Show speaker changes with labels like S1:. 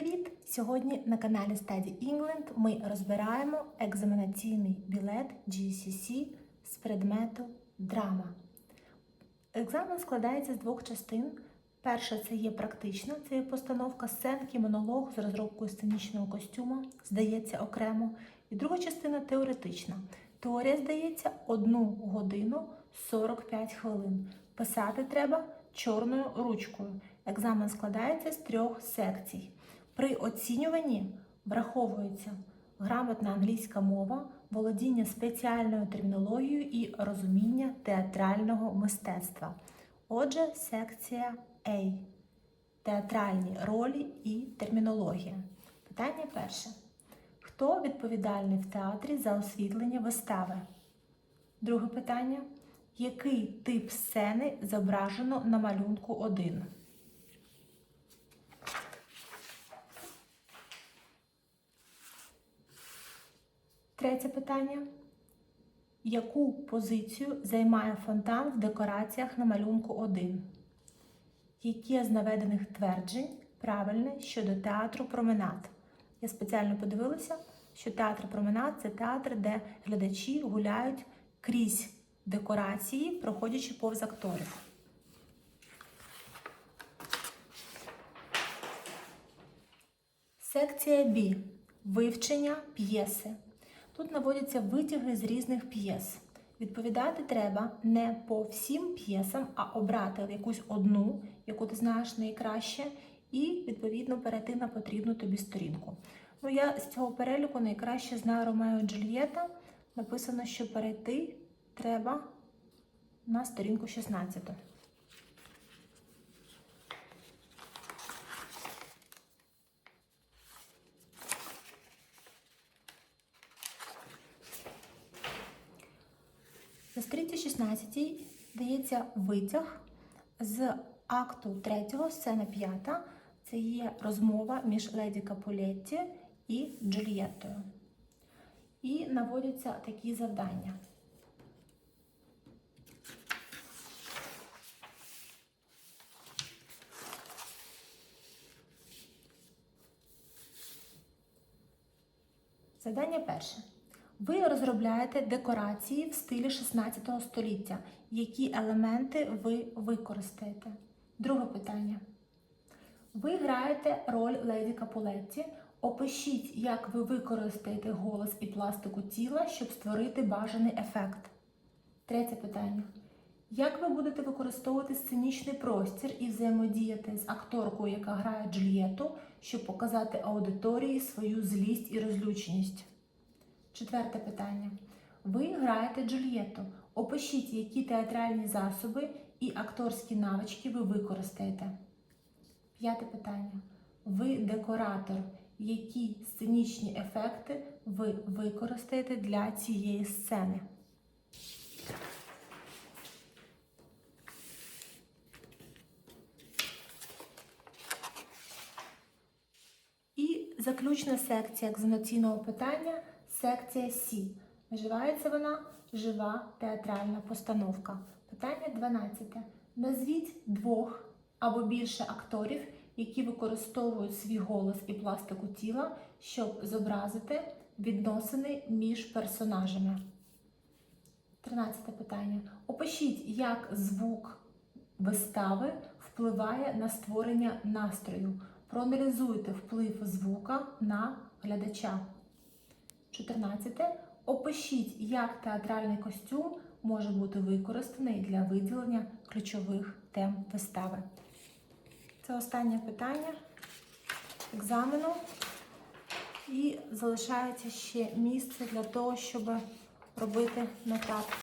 S1: привіт! Сьогодні на каналі Study England ми розбираємо екзаменаційний білет GCC з предмету драма. Екзамен складається з двох частин. Перша це є практична, це є постановка сценки, монолог з розробкою сценічного костюма, здається окремо. І друга частина теоретична. Теорія здається 1 годину 45 хвилин. Писати треба чорною ручкою. Екзамен складається з трьох секцій. При оцінюванні враховується грамотна англійська мова, володіння спеціальною термінологією і розуміння театрального мистецтва. Отже, секція A. Театральні ролі і термінологія. Питання перше. Хто відповідальний в театрі за освітлення вистави? Друге питання. Який тип сцени зображено на малюнку 1? Третє питання. Яку позицію займає фонтан в декораціях на малюнку 1? Які з наведених тверджень правильне щодо театру променад? Я спеціально подивилася, що театр променад це театр, де глядачі гуляють крізь декорації, проходячи повз акторів. Секція Б. Вивчення п'єси. Тут наводяться витяги з різних п'єс. Відповідати треба не по всім п'єсам, а обрати якусь одну, яку ти знаєш найкраще, і відповідно перейти на потрібну тобі сторінку. Ну, я з цього переліку найкраще знаю Ромео Джульєта. Написано, що перейти треба на сторінку 16. На сторінці 16 дається витяг з акту 3, сцена 5. Це є розмова між леді Капулетті і Джульєттою. І наводяться такі завдання. Завдання перше. Ви розробляєте декорації в стилі 16 століття. Які елементи ви використаєте? Друге питання. Ви граєте роль леді Капулетті. Опишіть, як ви використаєте голос і пластику тіла, щоб створити бажаний ефект. Третє питання. Як ви будете використовувати сценічний простір і взаємодіяти з акторкою, яка грає Джульєту, щоб показати аудиторії свою злість і розлюченість? Четверте питання. Ви граєте Джульєту. Опишіть, які театральні засоби і акторські навички ви використаєте. П'яте питання. Ви декоратор. Які сценічні ефекти ви використаєте для цієї сцени? І заключна секція екзаменаційного питання секція Сі. Називається вона Жива театральна постановка. Питання 12. Назвіть двох або більше акторів, які використовують свій голос і пластику тіла, щоб зобразити відносини між персонажами. 13 питання. Опишіть, як звук вистави впливає на створення настрою. Проаналізуйте вплив звука на глядача. 14. Опишіть, як театральний костюм може бути використаний для виділення ключових тем вистави. Це останнє питання екзамену. І залишається ще місце для того, щоб робити нотатки.